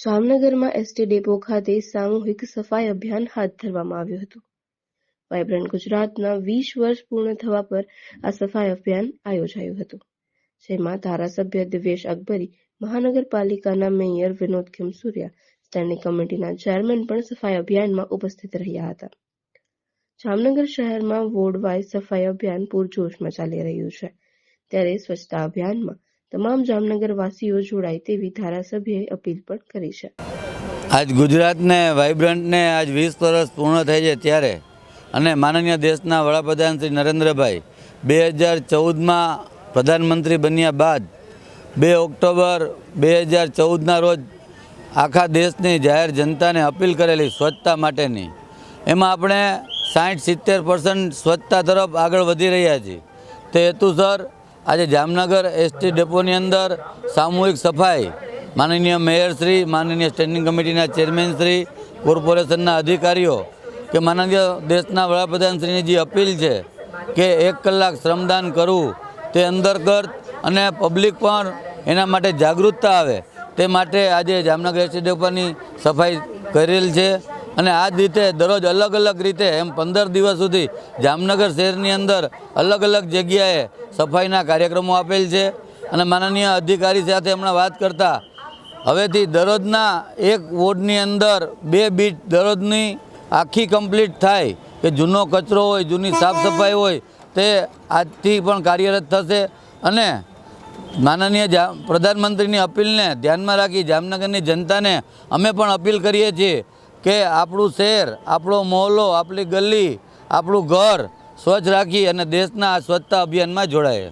જામનગરમાં ST depot ખાતે સામૂહિક સફાઈ અભિયાન હાથ ધરવામાં આવ્યું હતું. વાયબ્રન્ટ ગુજરાતના વીસ વર્ષ પૂર્ણ થવા પર આ સફાઈ અભિયાન આયોજાયું હતું, જેમાં ધારાસભ્ય દિવ્યેશ અકબરી, મહાનગરપાલિકાના મેયર વિનોદ ખીમસુરિયા સ્ટેન્ડિંગ કમિટીના ચેરમેન પણ સફાઈ અભિયાનમાં ઉપસ્થિત રહ્યા હતા. જામનગર શહેરમાં વોર્ડ વાઇઝ સફાઈ અભિયાન પૂરજોશમાં ચાલી રહ્યું છે. ત્યારે સ્વચ્છતા અભિયાનમાં તમામ જામનગર વાસીઓ જોડાય તેવી ધારાસભ્યએ અપીલ પણ કરી છે. આજ ગુજરાતને વાઇબ્રન્ટને આજ વીસ વર્ષ પૂર્ણ થઈ છે ત્યારે અને માનનીય દેશના વડાપ્રધાન શ્રી નરેન્દ્રભાઈ બે હજાર ચૌદમાં પ્રધાનમંત્રી બન્યા બાદ બે ઓક્ટોબર બે હજાર ચૌદના રોજ આખા દેશની જાહેર જનતાને અપીલ કરેલી સ્વચ્છતા માટેની. એમાં આપણે સાઠ સિત્તેર પર્સન્ટ સ્વચ્છતા તરફ આગળ વધી રહ્યા છીએ. તે હેતુસર આજે જામનગર એસટી ડેપોની અંદર સામૂહિક સફાઈ, માનનીય મેયરશ્રી માનનીય સ્ટેન્ડિંગ કમિટીના ચેરમેનશ્રી કોર્પોરેશનના અધિકારીઓ કે માનનીય દેશના વડાપ્રધાનશ્રીની જે અપીલ છે કે એક કલાક શ્રમદાન કરવું તે અંતર્ગત અને પબ્લિક પણ એના માટે જાગૃતતા આવે તે માટે આજે જામનગર એસટી ડેપોની સફાઈ કરેલ છે. અને આ જ રીતે દરરોજ અલગ અલગ રીતે એમ પંદર દિવસ સુધી જામનગર શહેરની અંદર અલગ અલગ જગ્યાએ સફાઈના કાર્યક્રમો આપેલ છે. અને માનનીય અધિકારી સાથે હમણાં વાત કરતા હવેથી દરરોજના એક વોર્ડની અંદર બે બીટ દરરોજની આખી કમ્પ્લીટ થાય કે જૂનો કચરો હોય, જૂની સાફ સફાઈ હોય તે આજથી પણ કાર્યરત થશે. અને માનનીય જા, પ્રધાનમંત્રીની અપીલને ધ્યાનમાં રાખી જામનગરની જનતાને અમે પણ અપીલ કરીએ છીએ કે આપણું શહેર, આપણો મોહલ્લો, આપણી ગલી, આપણું ઘર સ્વચ્છ રાખી અને દેશના સ્વચ્છતા અભિયાનમાં જોડાય.